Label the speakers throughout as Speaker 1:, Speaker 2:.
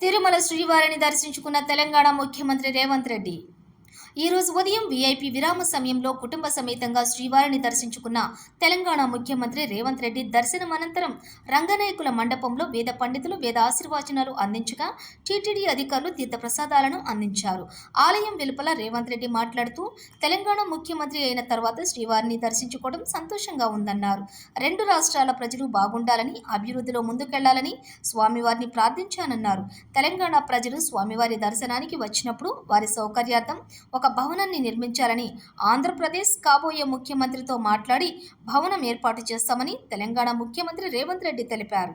Speaker 1: తిరుమల శ్రీవారిని దర్శించుకున్న తెలంగాణ ముఖ్యమంత్రి రేవంత్ రెడ్డి ఈరోజు ఉదయం వీఐపీ విరామ సమయంలో కుటుంబ సమేతంగా శ్రీవారిని దర్శించుకున్న తెలంగాణ ముఖ్యమంత్రి రేవంత్ రెడ్డి దర్శనం అనంతరం రంగనాయకుల మండపంలో వేద పండితులు వేద ఆశీర్వచనాలు అందించగా టీటీడీ అధికారులు తీర్థప్రసాదాలను అందించారు. ఆలయం వెలుపల రేవంత్ రెడ్డి మాట్లాడుతూ తెలంగాణ ముఖ్యమంత్రి అయిన తర్వాత శ్రీవారిని దర్శించుకోవడం సంతోషంగా ఉందన్నారు. రెండు రాష్ట్రాల ప్రజలు బాగుండాలని అభివృద్ధిలో ముందుకెళ్ళాలని స్వామివారిని ప్రార్థించానన్నారు. తెలంగాణ ప్రజలు స్వామివారి దర్శనానికి వచ్చినప్పుడు వారి సౌకర్యార్థం ఒక భవనాన్ని నిర్మించాలని ఆంధ్రప్రదేశ్ కాబోయే ముఖ్యమంత్రితో మాట్లాడి భవనం ఏర్పాటు చేస్తామని తెలంగాణ ముఖ్యమంత్రి రేవంత్ రెడ్డి తెలిపారు.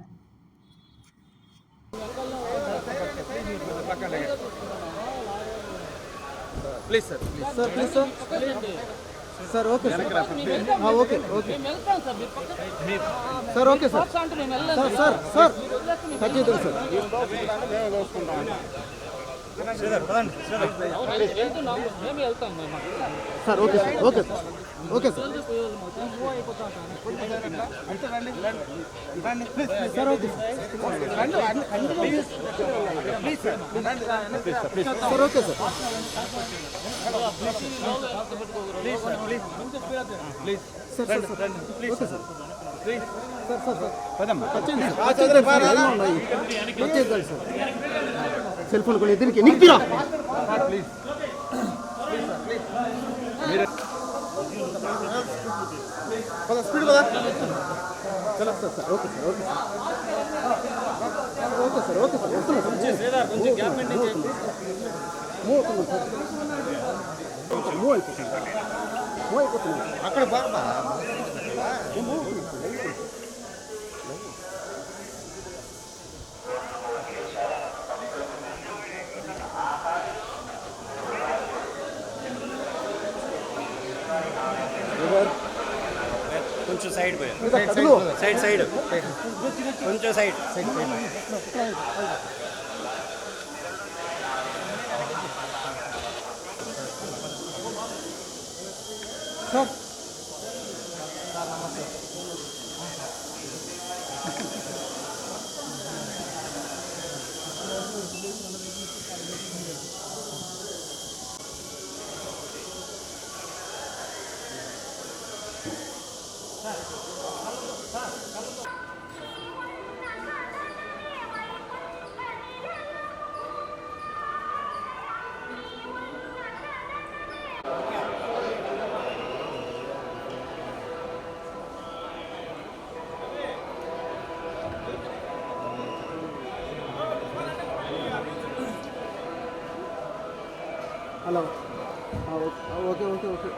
Speaker 2: Please sir please
Speaker 3: sir please sir sir okay sir ఆ, okay okay sir okay sir sir sir sir sir sir okay sir okay sir okay sir. Sir okay sir. Okay sir. Sir sir okay sir. Sir sir sir.
Speaker 2: పదమ్మా.
Speaker 3: Cut చేయండి sir. Cut చేద్దాం sir. Cell phone కూడా ఎదురికి నిక్కిరా పద speed పద చలో sir sir okay sir okay sir okay sir okay sir వస్తున్నా సార్ మూవ్ అవుతున్నాం సార్ మూవ్ అయిపోతుంది మూవ్ అయిపోతుంది
Speaker 2: అక్కడ బాగా
Speaker 4: కొంచెం సైడ్ పోయి
Speaker 3: అదిగో
Speaker 4: సైడ్ సైడ్ కొంచెం సైడ్
Speaker 3: సార్ హలో ఆ, ఓకే ఆ, okay okay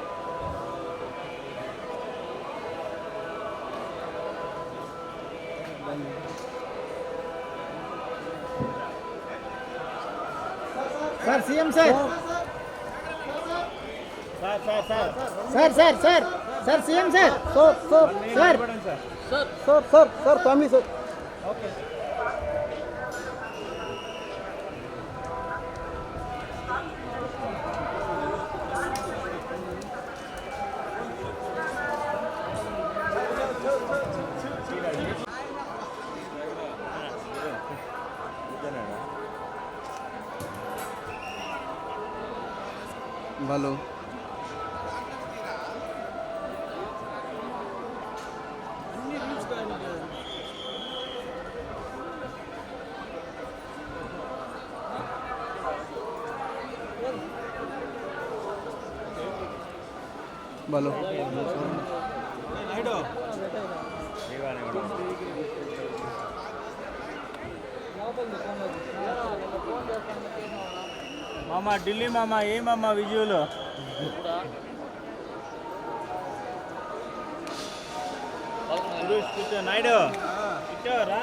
Speaker 3: sir CM sir sir sir sir sir CM sir sir sir sir sir sir sir family sir ভালো। ভালো।
Speaker 4: మామ ఢిల్లీ మామ ఏమమ్మా విజువల్? నాయుడు. కూర్చోరా.